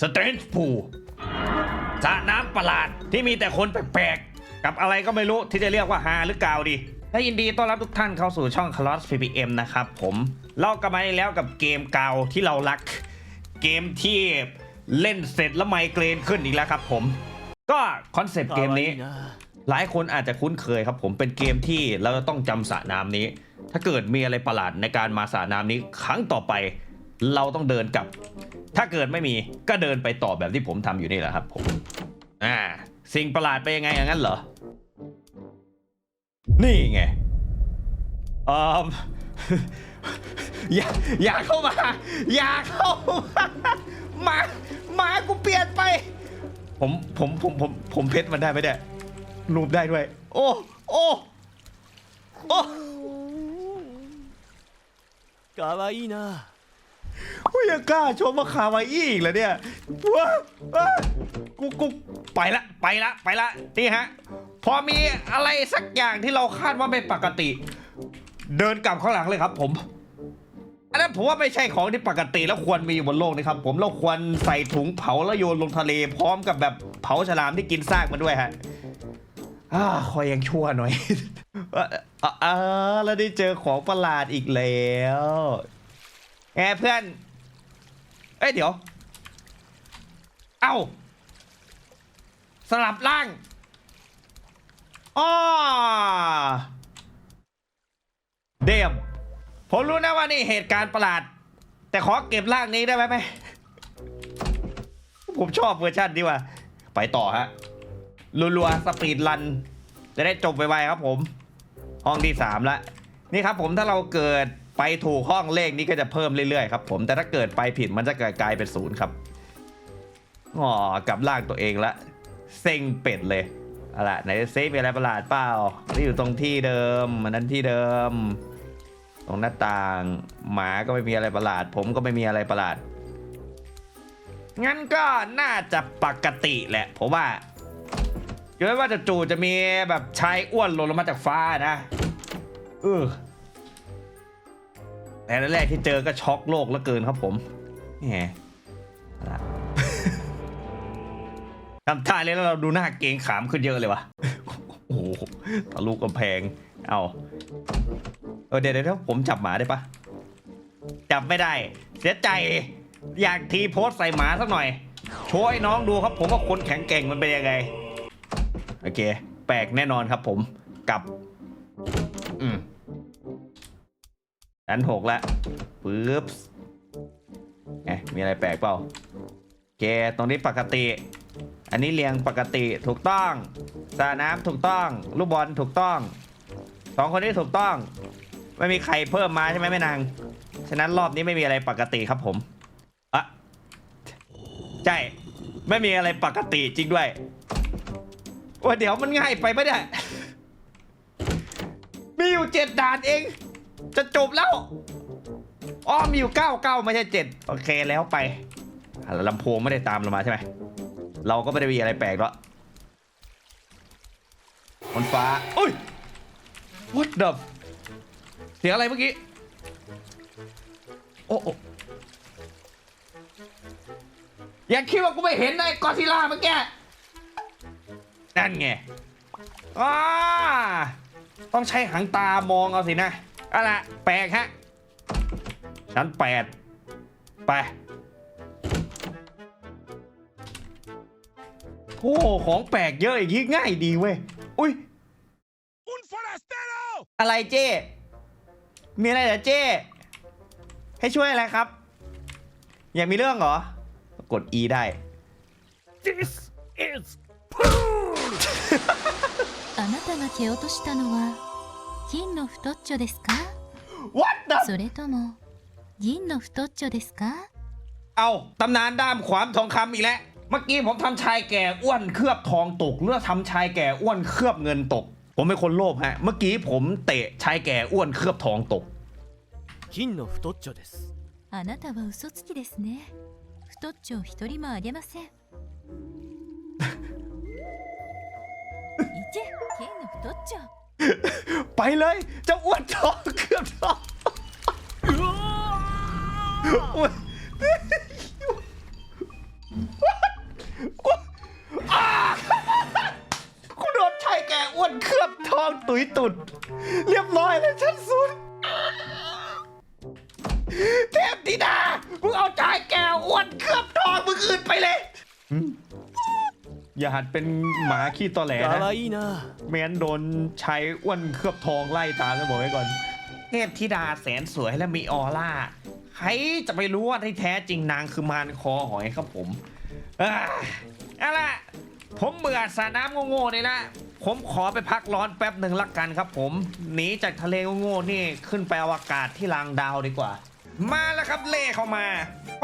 Strange Pool สระน้ำประหลาดที่มีแต่คนแปลกๆ กับอะไรก็ไม่รู้ที่จะเรียกว่าฮาหรือกาวดีและยินดีต้อนรับทุกท่านเข้าสู่ช่อง c l o s PPM นะครับผมเรากลับมาแล้วกับเกมเก่าที่เรารัก เกมที่เล่นเสร็จแล้วไมเกรนขึ้นอีกแล้วครับผม ก็คอนเซปต์เกมนี้ หลายคนอาจจะคุ้นเคยครับผมเป็นเกมที่เราจะต้องจำสระน้ำนี้ ถ้าเกิดมีอะไรประหลาดในการมาสระน้ำนี้ครั้งต่อไป เราต้องเดินกลับ ถ้าเกิดไม่มีก็เดินไปต่อแบบที่ผมทำอยู่นี่แหละครับผม อ่า สิ่งประหลาดไปยังไงอย่างนั้นเหรอ นี่ไงเออ อย่าอย่าเข้ามา อย่าเข้ามาหมาหมากูเปลี่ยนไป ผมผมผมผมผมเพชรมันได้ไหมเนี่ยรูปได้ด้วย โอ้ โอ้ โอ้ かわいいな กูยังกล้าชมว่าคาวาอี้อีกเหรอเนี่ยว้าว้ากูกูไปละไปละไปละนี่ฮะ พอมีอะไรสักอย่างที่เราคาดว่าไม่ปกติ เดินกลับข้างหลังเลยครับ ผม อันนั้นผมว่าไม่ใช่ของที่ปกติแล้วควรมีอยู่บนโลกนะครับ ผมเราควรใส่ถุงเผาแล้วโยนลงทะเล พร้อมกับแบบเผาฉลามที่กินซากมันด้วยฮะอ่าคอยยังชั่วหน่อยออเออเออแล้วได้เจอของประหลาดอีกแล้ว แอเพื่อน เอ้ยเดี๋ยว เอ้า สลับร่างอ้อเดมผมรู้นะว่านี่เหตุการณ์ประหลาด แต่ขอเก็บร่างนี้ได้ไหมไหมผมชอบเวอร์ชันนี้ว่ะไปต่อฮะรัวๆสปีดรัน จะได้จบไวๆครับผม ห้องที่สามละ นี่ครับผมถ้าเราเกิด ไปถูกห้องเลขนี้ก็จะเพิ่มเรื่อยๆครับผมแต่ถ้าเกิดไปผิดมันจะกลายเป็นศูนย์ครับอ๋อกลับร่างตัวเองละเซ็งเป็ดเลยอาล่ะไหนเซฟมีอะไรประหลาดเปล่าที่อยู่ตรงที่เดิมมันนั้นที่เดิม ตรงหน้าต่าง หมาก็ไม่มีอะไรประหลาด ผมก็ไม่มีอะไรประหลาด งั้นก็น่าจะปกติแหละผมว่าอยู่ไม่ว่าจะจู่จะมีแบบชายอ้วนหล่นลงมาจากฟ้านะเออ แต่แรกๆที่เจอก็ช็อกโลกเหลือเกินครับผมแหมเอาละทำท่าเลยแล้วเราดูหน้าเกงขามขึ้นเยอะเลยวะโอ้โหทะลุกกำแพง เอาเออเดี๋ยวเดี๋ยวผมจับหมาได้ปะจับไม่ได้ เสียใจ อยากทีโพสใส่หมาสักหน่อย โชว์ให้น้องดูครับผมว่าคนแข็งแกร่งมันเป็นยังไง โอเค แปลกแน่นอนครับผมกับ อืม ชั้นหกแล้วปึ๊บไงมีอะไรแปลกเปล่าโอเคตรงนี้ปกติ อันนี้เรียงปกติถูกต้องสระน้ำถูกต้อง ลูกบอลถูกต้องสองคนนี้ถูกต้อง ไม่มีใครเพิ่มมาใช่ไหมแม่นาง ฉะนั้นรอบนี้ไม่มีอะไรปกติครับผมอะใช่ ไม่มีอะไรปกติจริงด้วยว่าเดี๋ยวมันง่ายไปไมเนี่ยมีอยู่เจ็ดด่านเอง จะจบแล้วอ้อมีอยู่เก้าเก้าไม่ใช่เจ็ดโอเคแล้วไปลำโพงไม่ได้ตามเรามาใช่ไหมเราก็ไม่ได้มีอะไรแปลกหรอกบนฟ้าอุ้ย what the เสียงอะไรเมื่อกี้ โอ้โออย่าคิดว่ากูไม่เห็นไอ้กอซิล่าเมื่อกี้ นั่นไงอ่าต้องใช้หางตามองเอาสินะ อาล่ะแปลกฮะ ชั้นแปด ไป โอ้ ของแปลกเยอะอย่างนี้ง่ายดีเว้ย อุ้ย Un forastero อะไรเจ้ มีอะไรเหรอเจ้ ให้ช่วยอะไรครับ อยากมีเรื่องเหรอ กด E ได้ This is pool あなたが蹴落としたのは 金の太っちょですか What the それとも銀の太っちょですか เอาตำนานด้ามขวามทองคำอีกแล้ว เมื่อกี้ผมทำชายแก่อ้วนเคลือบทองตกเลือทำชายแก่อ้วนเคลือบเงินตก ผมเป็นคนโลภฮะ เมื่อกี้ผมเตะชายแก่อ้วนเคลือบทองตก 金の太っちょですあなたは嘘つきですね太っちょを一人もあげませんいけ金の太っちょ ไปเลยเจ้าอ้วนทองเกือบทองอ้วนอ้ากูโดนชายแก่อ้วนเคลือบทองตุยตุด เรียบร้อยแล้วชั้นสุด เทพธิดา มึงเอาชายแก่อ้วนเคลือบทองมึงอื่นไปเลย อย่าหัดเป็นหมาขี้ตอแหลนะไม่งั้นโดนใช้อ้วนเคลือบทองไล่ตามจะบอกไว้ก่อน เทพธิดาแสนสวยและมีออร่า ใครจะไปรู้ว่าที่แท้จริงนางคือมารคอหอยครับผมเอาล่ะผมเบื่อสระน้ำโง่ๆนี่ละผมขอไปพักร้อนแป๊บหนึ่งละกันครับผมหนีจากทะเลโง่ๆนี่ขึ้นไปอวกาศที่ลางดาวดีกว่า มาแล้วครับเล่เข้ามา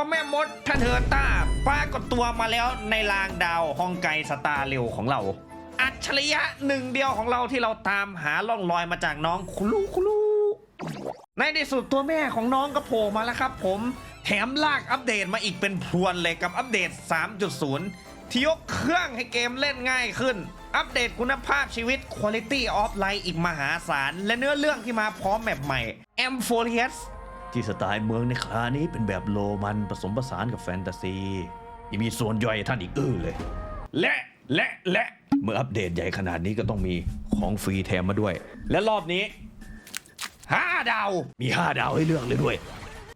พ่อแม่มดท่านเฮอร์ต้าปรากฏตัวมาแล้วในลางดาวฮองไกสตาร์เร็วของเรา อัจฉริยะหนึ่งเดียวของเราที่เราตามหาล่องรอยมาจากน้องคุลูคุลูในที่สุดตัวแม่ของน้องก็โผล่มาแล้วครับผมแถมลากอัปเดตมาอีกเป็นพรวนเลยกับอัปเดต 3.0 ที่ยกเครื่องให้เกมเล่นง่ายขึ้น อัปเดตคุณภาพชีวิต Quality of Life อีกมหาศาล และเนื้อเรื่องที่มาพร้อมแมปใหม่ m f o r i u s ที่สไตล์เมืองในครานี้เป็นแบบโรมันผสมผสานกับแฟนตาซีที่มีส่วนย่อยท่านอีกอื้อเลย และและและเมื่ออัปเดตใหญ่ขนาดนี้ก็ต้องมีของฟรีแถมมาด้วย และรอบนี้ห้าดาว มีห้าดาวให้เลือกเลยด้วย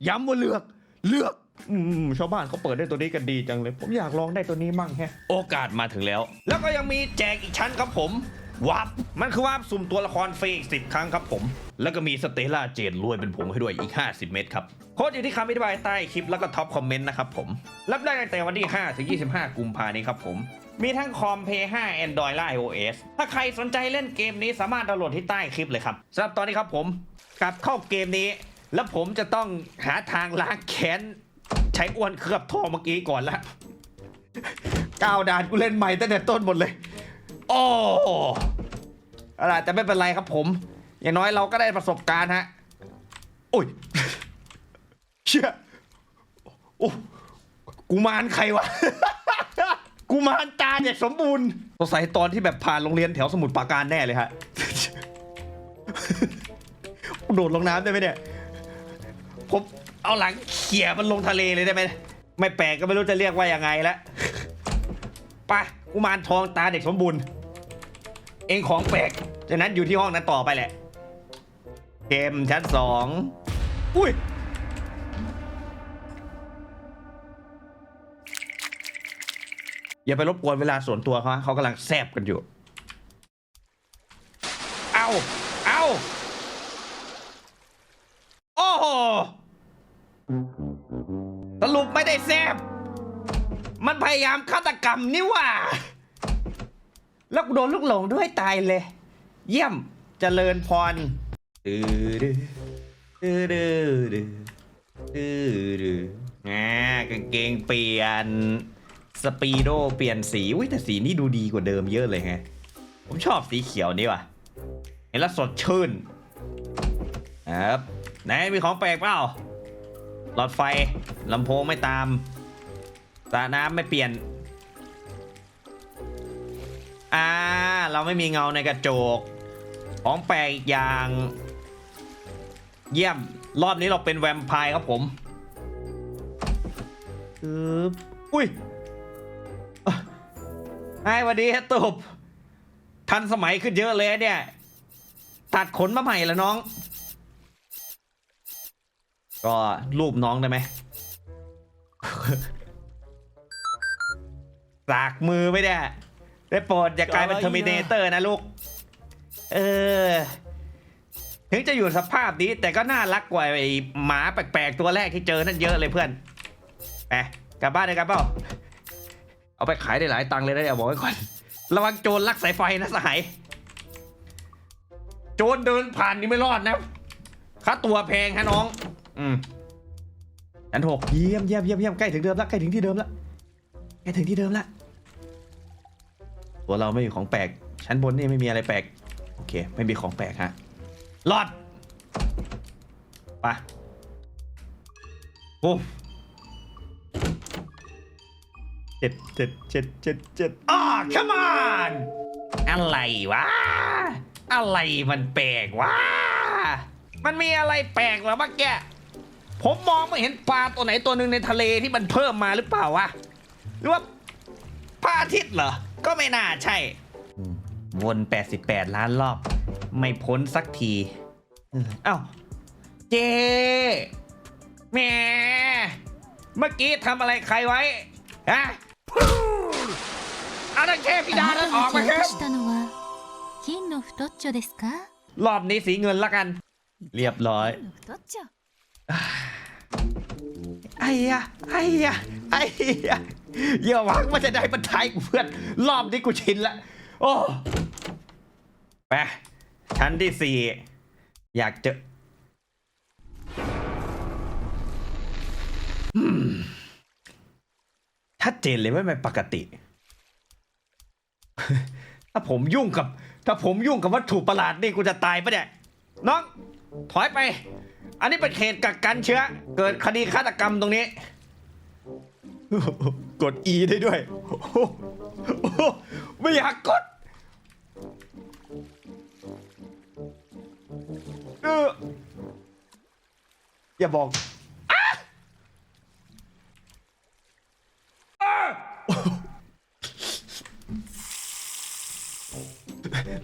ย้ำว่าเลือกเลือกอืมชาวบ้านเขาเปิดได้ตัวนี้กันดีจังเลย ผมอยากลองได้ตัวนี้มั่งแฮะ โอกาสมาถึงแล้ว แล้วก็ยังมีแจกอีกชั้นครับผม วาร์ปมันคือวาร์ปสุ่มตัวละครฟรีอีกสิบครั้งครับผม แล้วก็มีสเตล่าเจนรวยเป็นผงให้ด้วยอีก 50 เม็ดครับโค้ดอยู่ที่คำอธิบายใต้คลิปแล้วก็ท็อปคอมเมนต์นะครับผมรับได้ตั้งแต่วันที่ 5 ถึง 25 กุมภานี้ครับผม มีทั้งคอมเพย์5 Android และ iOS ถ้าใครสนใจเล่นเกมนี้สามารถดาวน์โหลดที่ใต้คลิปเลยครับสำหรับตอนนี้ครับผมกลับเข้าเกมนี้ แล้วผมจะต้องหาทางล้างแค้นใช้อ้วนเคลือบทองเมื่อกี้ก่อนละก้าวดานกูเล่นใหม่ตั้งแต่ต้นหมดเลย โอ้อะไรแต่ไม่เป็นไรครับผม อย่างน้อยเราก็ได้ประสบการณ์ฮะโอ้ยเชี่ยโอ้กูมารใครวะ กูมารตาเด็กสมบูรณ์สงสัยตอนที่แบบผ่านโรงเรียนแถวสมุทรปราการแน่เลยฮะ โดดลงน้ำได้ไหมเนี่ย ผมเอาหลังเขี่ยมันลงทะเลเลยได้ไหม ไม่แปลกก็ไม่รู้จะเรียกว่ายังไงแล้วไปกุมารทองตาเด็กสมบูรณ์ เองของแปลกจากนั้นอยู่ที่ห้องนั้นต่อไปแหละ เกมชั้นสองอุ้ยอย่าไปรบกวนเวลาส่วนตัวเขาเขากำลังแซบกันอยู่ เอาเอาโอ้โหสรุปไม่ได้แซบมันพยายามฆาตกรรมนี่ว่า แล้วโดนลูกหลงด้วยตายเลย เยี่ยมเจริญพรดื้อดื้อดื้อดื้อดื้อดื้อดื้ออ่ากางเกงเปลี่ยน สปีโดเปลี่ยนสีอุ้ยแต่สีนี้ดูดีกว่าเดิมเยอะเลยไงผมชอบสีเขียวนี่ว่ะเห็นแล้วสดชื่นครับไหนมีของแปลกเปล่าหลอดไฟลำโพงไม่ตามสระน้ำไม่เปลี่ยน อ่า เราไม่มีเงาในกระจก ของแปลกอย่าง เยี่ยม รอบนี้เราเป็นแวมไพร์ครับผมอึบอุ้ยไอ้วันดีฮะตบทันสมัยขึ้นเยอะเลยเนี่ย ตัดขนมาใหม่แล้วน้อง ก็รูปน้องได้ไหมสากมือไม่ได้ ได้โปรดอย่ากลายเป็นเทอร์มินเตอร์นะลูก เออ ถึงจะอยู่สภาพนี้ แต่ก็น่ารักกว่าไอ้หมาแปลกๆตัวแรกที่เจอนั่นเยอะเลยเพื่อนไปกลับบ้านเลยครับเปล่าเอาไปขายได้หลายตังค์เลยนะเนี่ยบอกไว้ก่อน ระวังโจรลักสายไฟนะสหาย โจรเดินผ่านนี่ไม่รอดนะค่าตัวแพงฮะน้อง อืมอันหกเยี่ยมเยี่ยมเยี่ยมเยี่ยมใกล้ถึงเดิมแล้วใกล้ถึงที่เดิมแล้วใกล้ถึงที่เดิมแล้ว ตัวเราไม่มีของแปลก ชั้นบนนี่ไม่มีอะไรแปลก โอเค ไม่มีของแปลกฮะรอดปะโอ้เจ็ดเจ็ดเจ็ดเจ็ดเจ็ดอ่า come on อะไรวะ อะไรมันแปลกวะ มันมีอะไรแปลกเหรอเมื่อกี้ผมมองไม่เห็นปลาตัวไหนตัวหนึ่งในทะเลที่มันเพิ่มมาหรือเปล่าวะ หรือว่าพระอาทิตย์เหรอ ก็ไม่น่าใช่ วน 88 ล้านรอบ ไม่พ้นสักทีเอ้าเจแม่เมื่อกี้ทำอะไรใครไว้ฮะอาดังเทพิดานั้นออกมาครับรอบนี้สีเงินละกัน เรียบร้อยไอ้ยะไอ้ยะไอ้ยะ อย่าหวังว่าจะได้บรรทยกูเพื่อนรอบนี้กูชินละโอ้ไปชั้นที่สี่อยากเจออืมชัดเจนเลยว่าไม่ปกติ ถ้าผมยุ่งกับ ถ้าผมยุ่งกับวัตถุประหลาดนี่กูจะตายปะเนี่ยน้อง ถอยไป อันนี้เป็นเขตกักกันเชื้อ เกิดคดีฆาตกรรมตรงนี้ กด E ได้ด้วย ไม่อยากกดเอออย่าบอก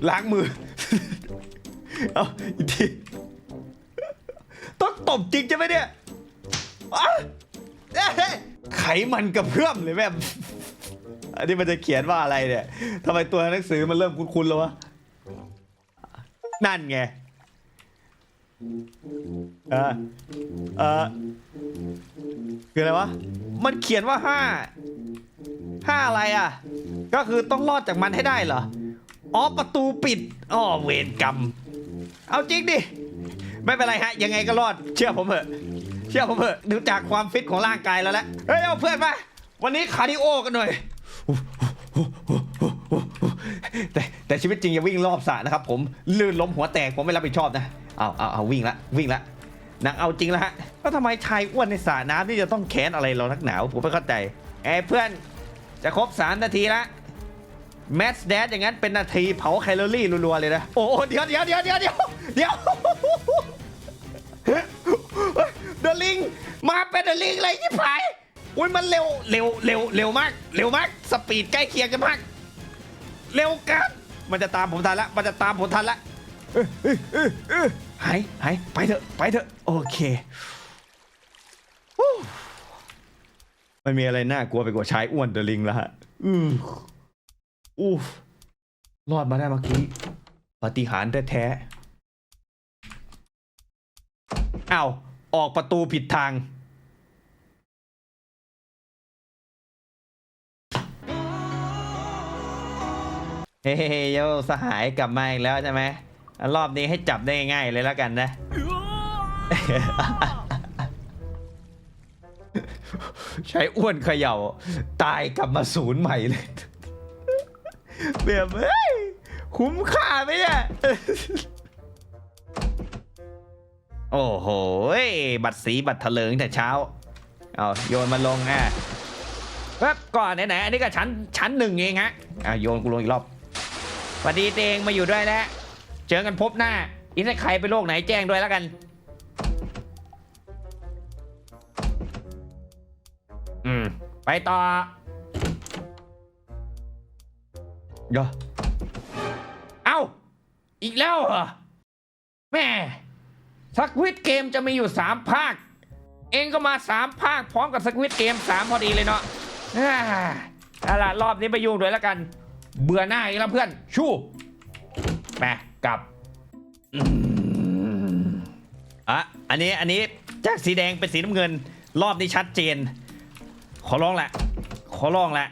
ล้างมือ เอาอีกที ต้องตบจริงใช่ไหมเนี่ยอะ เอ๊ะไขมันกระเพื่อมเลยแม่อันนี้มันจะเขียนว่าอะไรเนี่ยทำไมตัวหนังสือมันเริ่มคุ้นๆแล้ววะ นั่นไงเออเออคืออะไรวะ มันเขียนว่าห้า ห้าอะไรอะ ก็คือต้องรอดจากมันให้ได้เหรอ อ๋อประตูปิด อ๋อเวรกรรม เอาจริงดิ ไม่เป็นไรฮะ ยังไงก็รอด เชื่อผมเถอะ เชื่อผมเถอะดูจากความฟิตของร่างกายแล้วแหละเฮ้ยเอาเพื่อนมาวันนี้คาร์ดิโอกันหน่อยแต่แต่ชีวิตจริงอย่าวิ่งรอบสระนะครับ ผมลื่นล้มหัวแตกผมไม่รับผิดชอบนะเอาเอาเอาวิ่งละวิ่งละนังเอาจริงล้วฮะแล้วทำไมชายอ้วนในสระน้ำนี่จะต้องแค้นอะไรเรานักหนาวผมไม่เข้าใจเอ้เพื่อนจะครบ3นาทีละแมสแดดอย่างนั้นเป็นนาทีเผาแคลอรี่รัวๆเลยนะ โอ้เดี๋ยวเดี๋ยวเดี๋ยวเดี๋ยวเดี๋ยวเดี๋ยว เดลิง มาเป็นเดลิงเลยที่ผายอุ้ยมันเร็วเร็วเร็วเร็วมาก เร็วมาก สปีดใกล้เคียงกันมาก เร็วเกันมันจะตามผมทันละ มันจะตามผมทันละเออเออเออเออหายหายไปเถอะ ไปเถอะ โอเคฮู้ไม่มีอะไรน่ากลัวไปกว่าชายอ้วนเดลิงแล้วฮะอืออู้รอดมาได้เมื่อกี้ปาฏิหาริย์แท้ๆอ้าว ออกประตูผิดทาง เฮ้ยโยสหายกลับมาอีกแล้วใช่ไหมรอบนี้ให้จับได้ง่ายๆเลยแล้วกันนะ ใช้อ้วนเขย่า ตายกลับมาศูนย์ใหม่เลยแบบเฮ้ย คุ้มค่าไหมเนี่ย โอ้โหยบัตรสีบัตรเถลิงแต่เช้า เอาโยนมาลงอะแป๊บก่อนไหนๆอันนี้ก็ชั้นชั้นหนึ่งเองฮะอะโยนกูลงอีกรอบสวัสดีเตงมาอยู่ด้วยแล้ว เจอกันพบหน้าอีกถ้าใครไปโลกไหนแจ้งด้วยแล้วกัน อืม ไปต่อเดี๋ยวเอ้า อีกแล้วเหรอ แม่ สควิตเกมจะมีอยู่สามภาค เองก็มาสามภาคพร้อมกับสควิตเกมสามพอดีเลยเนาะอ่าเอาล่ะรอบนี้ไปยุ่งด้วยแล้วกัน เบื่อหน้าอีกแล้วเพื่อน ชู่แม่กลับอะอันนี้อันนี้จากสีแดงเป็นสีน้ำเงิน รอบนี้ชัดเจน ขอร้องแหละ ขอร้องแหละ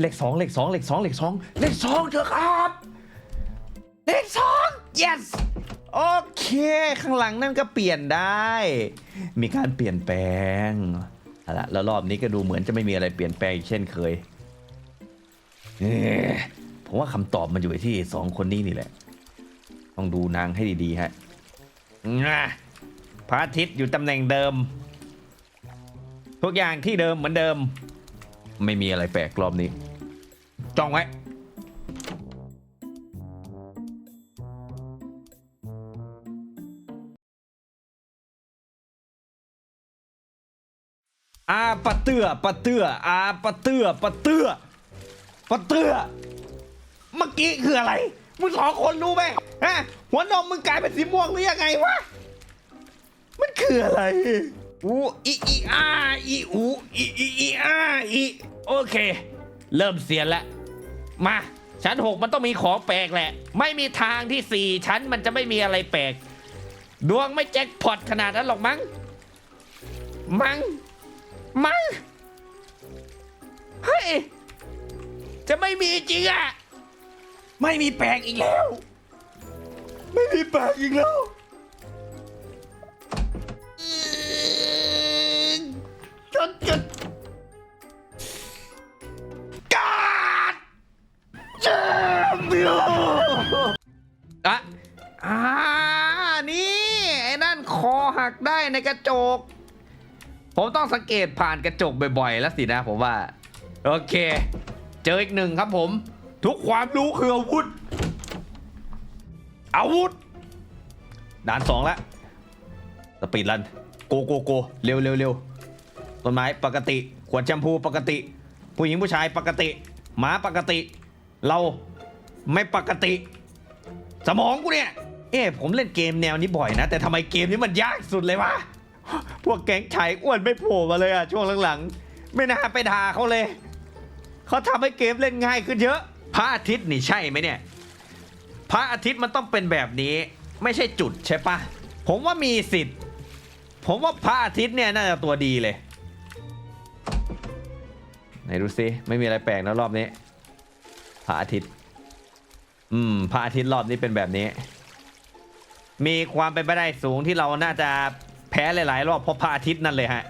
เลขสองเลขสองเลขสองเลขสองเลขสองเถอะครับ เลขสอง yes โอเค ข้างหลังนั่นก็เปลี่ยนได้ มีการเปลี่ยนแปลงเอาละแล้วรอบนี้ก็ดูเหมือนจะไม่มีอะไรเปลี่ยนแปลงอีกเช่นเคยเอ้ยผมว่าคำตอบมันอยู่ที่สองคนนี้นี่แหละ ต้องดูนางให้ดีๆฮะง่ะพระอาทิตย์อยู่ตำแหน่งเดิม ทุกอย่างที่เดิมเหมือนเดิม ไม่มีอะไรแปลกรอบนี้ จ้องไว้ อาปะเตือปะเตืออาปะเตือปะเตือปะเตือเมื่อกี้คืออะไร มึงสองคนรู้ไหมฮะหัวนมมึงกลายเป็นสีม่วงหรือยังไงวะ มันคืออะไรอูอีอีอาอีอูอีอีอีอาอีโอเค เริ่มเสียนแล้วมาชั้นหกมันต้องมีของแปลกแหละ ไม่มีทางที่สี่ชั้นมันจะไม่มีอะไรแปลก ดวงไม่แจ็คพอตขนาดนั้นหรอกมั้ง มั้ง มั้งเฮ้ย จะไม่มีจริงอะไม่มีแปลกอีกแล้ว ไม่มีแปลกอีกแล้วจนจนกาดเจ็บเดียวอะอ่า นี่ ไอ้นั่นคอหักได้ในกระจก ผมต้องสังเกตผ่านกระจกบ่อยๆ แล้วสินะผมว่า โอเค เจออีกหนึ่งครับผม ทุกความรู้คืออาวุธ อาวุธ ด่านสองแล้วสปีดรันโกโกโกเร็วเร็วเร็วต้นไม้ปกติ ขวดแชมพูปกติ ผู้หญิงผู้ชายปกติหมาปกติ เราไม่ปกติ สมองกูเนี่ย เอ๊ะผมเล่นเกมแนวนี้บ่อยนะ แต่ทำไมเกมนี้มันยากสุดเลยวะ พวกแก๊งชายอ้วนไม่โผล่มาเลยอะช่วงหลังๆ ไม่น่าไปด่าเขาเลย เขาทำให้เกมเล่นง่ายขึ้นเยอะ พระอาทิตย์นี่ใช่ไหมเนี่ย พระอาทิตย์มันต้องเป็นแบบนี้ ไม่ใช่จุดใช่ปะผมว่ามีสิทธิ์ ผมว่าพระอาทิตย์เนี่ยน่าจะตัวดีเลย ไหนดูซิไม่มีอะไรแปลกนะรอบนี้ พระอาทิตย์ อืม พระอาทิตย์รอบนี้เป็นแบบนี้ มีความเป็นไปได้สูงที่เราน่าจะ แพ้หลายๆรอบเพราะพระอาทิตย์นั่นเลยฮะ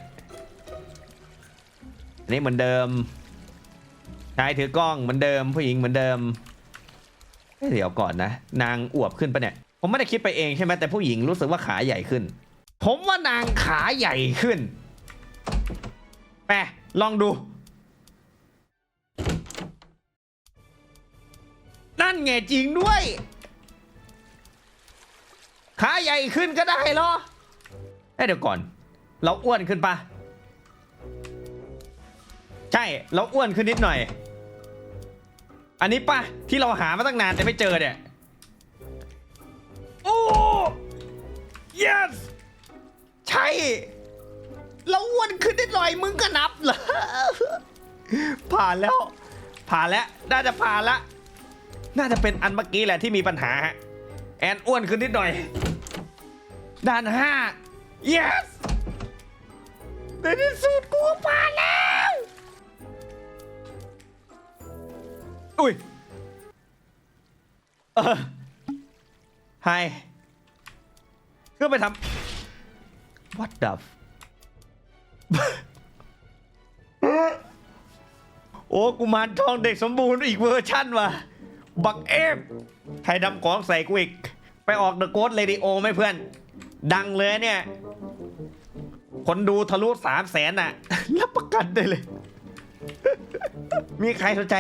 อันนี้เหมือนเดิมชายถือกล้องเหมือนเดิมผู้หญิงเหมือนเดิมเดี๋ยวก่อนนะ นางอวบขึ้นปะเนี่ย ผมไม่ได้คิดไปเองใช่ไหมแต่ผู้หญิงรู้สึกว่าขาใหญ่ขึ้น ผมว่านางขาใหญ่ขึ้นแปลองดู นั่นไงจริงด้วย ขาใหญ่ขึ้นก็ได้เหรอ เอ้เดี๋ยวก่อน เราอ้วนขึ้นปะใช่เราอ้วนขึ้นนิดหน่อย อันนี้ปะที่เราหามาตั้งนานแต่ไม่เจอเนี่ยโอ้ yes ใช่ เราอ้วนขึ้นนิดหน่อยมึงก็นับเหรอผ่านแล้ว ผ่านแล้วน่าจะผ่านละน่าจะเป็นอันเมื่อกี้แหละที่มีปัญหาฮะแอนอ้วนขึ้นนิดหน่อย ด้านห้า yes ในที่สุดกูผ่านแล้ว อุ้ยเออไฮขึ้นไปทำ what the f- โอ้กุมารทองเด็กสมบูรณ์อีกเวอร์ชั่นว่ะ บักเอฟไทยดำของใส่กูอีก ไปออกเดอะโก t เ a ดิโอไหมเพื่อน ดังเลยเนี่ย คนดูทะลุสามแสนน่ะ รับประกันได้เลย มีใครสนใจ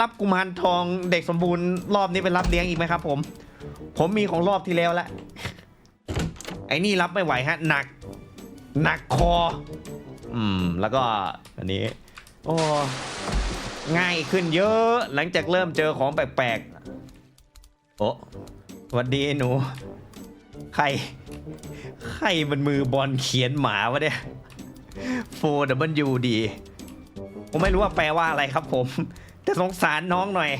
รับกุมารทองเด็กสมบูรณ์รอบนี้เป็นรับเลี้ยงอีกไหมครับ ผม ผมมีของรอบที่แล้วละไอ้นี่รับไม่ไหวฮะ หนัก หนักคอ อืม แล้วก็อันนี้ โอ้ง่ายขึ้นเยอะหลังจากเริ่มเจอของแปลกๆโอ้สวัสดีหนู ใคร ใครมันมือบอลเขียนหมาวะเนี่ย 4W D ผมไม่รู้ว่าแปลว่าอะไรครับผม แต่สงสารน้องหน่อย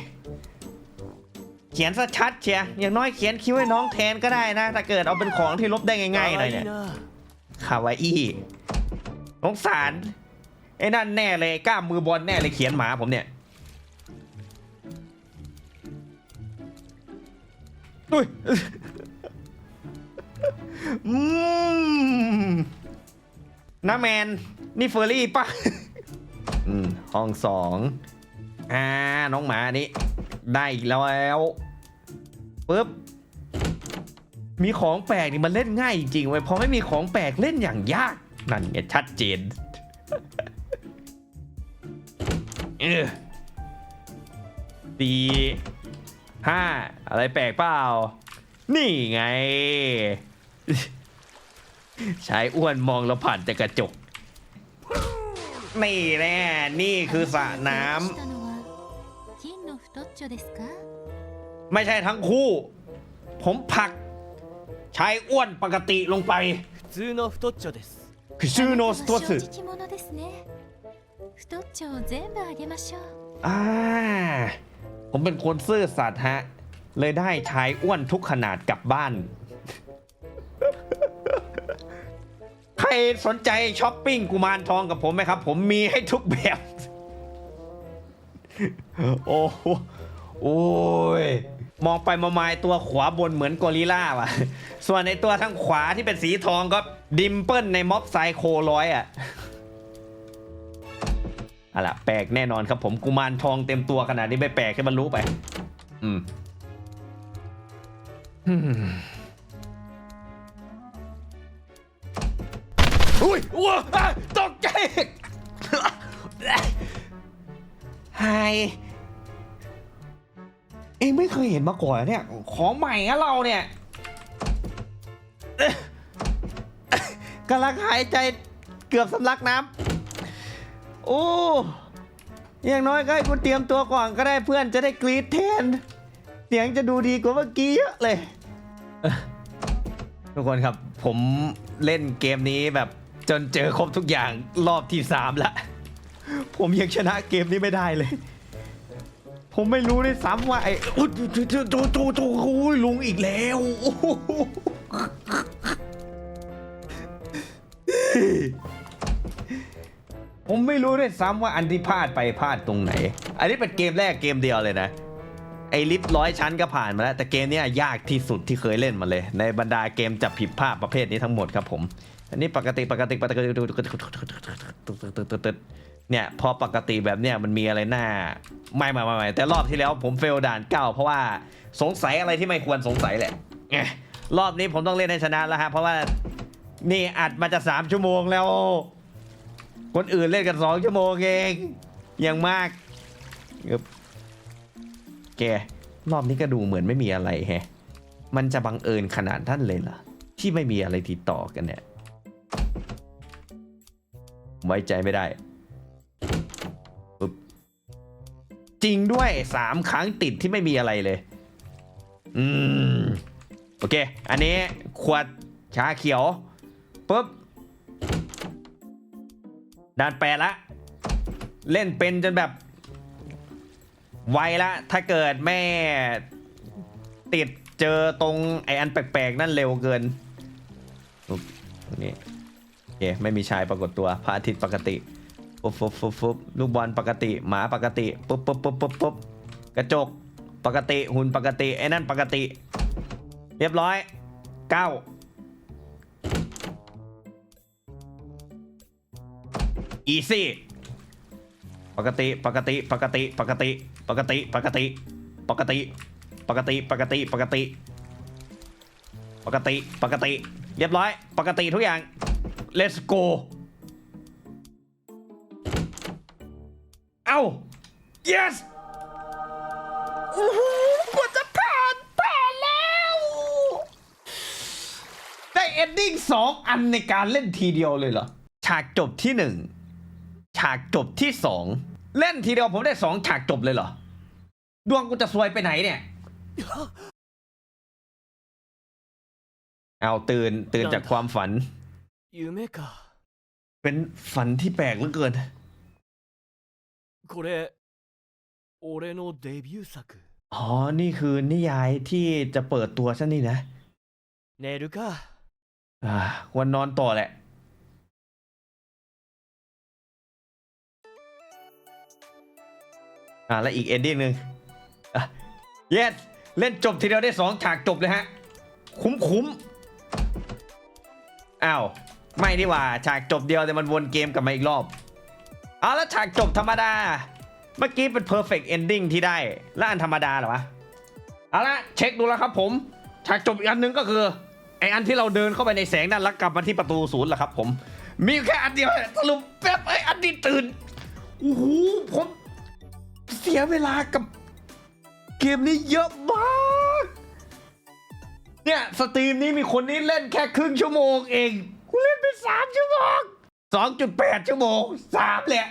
เขียนซะชัดเชียอย่างน้อยเขียนคิ้วให้น้องแทนก็ได้นะถ้าเกิดเอาเป็นของที่ลบได้ง่ายๆหน่อยเนี่ยคาวาอี้สงสารไอ้นั่นแน่เลยกล้ามมือบอลแน่เลยเขียนหมาผมเนี่ยอุ้ย อืมน้าแมน นี่เฟอร์รี่ป่ะ อืม ห้องสองอ่า น้องหมาอันนี้ ได้อีกแล้วปึ๊บ มีของแปลกนี่มันเล่นง่ายจริงๆเว้ยพอไม่มีของแปลกเล่นอย่างยาก นั่นไงชัดเจน เออสี่ห้าอะไรแปลกเปล่า นี่ไง ชายอ้วนมองเราผ่านแต่กระจก นี่แน่นี่คือสระน้ำไม่ใช่ทั้งคู่ ผมผักชายอ้วนปกติลงไปคือชื่อโนสตัวสึผมเป็นคนซื่อสัตย์ฮะ เลยได้ชายอ้วนทุกขนาดกลับบ้าน ใครสนใจช้อปปิ้งกุมารทองกับผมไหมครับ ผมมีให้ทุกแบบ โอ้โหโอ้ย มองไปมามายตัวขวาบนเหมือนกอริล่าว่ะ ส่วนในตัวทางขวาที่เป็นสีทองก็ดิมเปิลในม็อบไซโคร้อยอะอะล่ะแปลกแน่นอนครับผมกุมารทองเต็มตัวขนาดนี้ไม่แปลกให้มันรู้ไป อืม อืมอุ้ยว้าอะตกใจไฮเองไม่เคยเห็นมาก่อนเหรอเนี่ย ของใหม่อะเราเนี่ยเอ๊ะกำลังหายใจเกือบสำลักน้ำโอ้อย่างน้อยก็ให้คุณเตรียมตัวก่อนก็ได้เพื่อนจะได้กรีดแทน เสียงจะดูดีกว่าเมื่อกี้เยอะเลยเอ่อทุกคนครับผมเล่นเกมนี้แบบ จนเจอครบทุกอย่างรอบที่สามแล้วผมยังชนะเกมนี้ไม่ได้เลย ผมไม่รู้ด้วยซ้ำว่าไอ้อุ๊ยโถโถโถโถโอ้ยลุงอีกแล้ว ผมไม่รู้ด้วยซ้ำว่าอันที่พลาดไปพลาดตรงไหน อันนี้เป็นเกมแรกเกมเดียวเลยนะ อ้ลิฟต์ร้อยชั้นก็ผ่านมาแล้ว แต่เกมนี้ยากที่สุดที่เคยเล่นมาเลย ในบรรดาเกมจับผิดภาพประเภทนี้ทั้งหมดครับผม อันนี้ปกติปกติปกติเนี่ยพอปกติแบบเนี้ยมันมีอะไรหน้าไม่ไม่ไม่แต่รอบที่แล้วผมเฟลด่านเก้าเพราะว่าสงสัยอะไรที่ไม่ควรสงสัยแหละรอบนี้ผมต้องเล่นให้ชนะแล้วฮะเพราะว่านี่อัดมาจะสามชั่วโมงแล้ว คนอื่นเล่นกันสองชั่วโมงเองอย่างมากเแก รอบนี้ก็ดูเหมือนไม่มีอะไรแฮะ มันจะบังเอิญขนาดท่านเลยเหรอที่ไม่มีอะไรติดต่อกันเนี่ย ไว้ใจไม่ได้ปึ๊บจริงด้วยสามครั้งติดที่ไม่มีอะไรเลย อืม โอเค อันนี้ขวดชาเขียวปุ๊บด่านแปดละ เล่นเป็นจนแบบ ไวละถ้าเกิดแม่ติดเจอตรงไออันแปลกๆ นั่นเร็วเกินนี้โอเคไม่มีชายปรากฏตัวพระอาทิตย์ปกติปุ๊บปุ๊บปุ๊บปุ๊บลูกบอลปกติ หมาปกติปุ๊บปุ๊บปุ๊บปุ๊บปุ๊บกระจกปกติหุ่นปกติไอ้นั่นปกติ เรียบร้อยเก้าอีซี่ปกติปกติปกติปกติ ปกติปกติ ปกติ ปกติปกติปกติ ปกติปกติ เรียบร้อย ปกติทุกอย่าง let's go เอ้า yes โอ้โหกว่จะผ่านผ่านแล้ว ได้เอนดิ้งสองอันในการเล่นทีเดียวเลยเหรอ ฉากจบที่หนึ่ง ฉากจบที่สอง เล่นทีเดียวผมได้สองฉากจบเลยเหรอ ดวงกูจะซวยไปไหนเนี่ย เอาตื่นตื่นจากความฝัน 夢か เป็นฝันที่แปลกเหลือเกิน これ俺のデビュー作 อ๋อ นี่คือนิยายที่จะเปิดตัวซะนี่นะ 寝るか อ่าวันนอนต่อแหละ อ่าแล้วอีกเอนดิ้งหนึ่งอะ yes เล่นจบทีเดียวได้สองฉากจบเลยฮะ คุ้มคุ้มอ้าว ไม่ดีกว่าฉากจบเดียวแต่มันวนเกมกลับมาอีกรอบเอาแล้วฉากจบธรรมดา เมื่อกี้เป็น perfect ending ที่ได้ แล้วอันธรรมดาเหรอวะเอาละเช็คดูแล้วครับผม ฉากจบอีกอันหนึงก็คือไออันที่เราเดินเข้าไปในแสงนั่นแล้วกลับมาที่ประตูศูนย์แหละครับผม มีแค่อันเดียวสรุปแป๊บไออันนี้ตื่นโอ้โหผม สียเวลากับเกมนี้เยอะมาก เนี่ย สตรีมนี้มีคนนี้เล่นแค่ครึ่งชั่วโมงเอง กูเล่นไปสามชั่วโมงสองจุดแปดชั่วโมงสามแหละ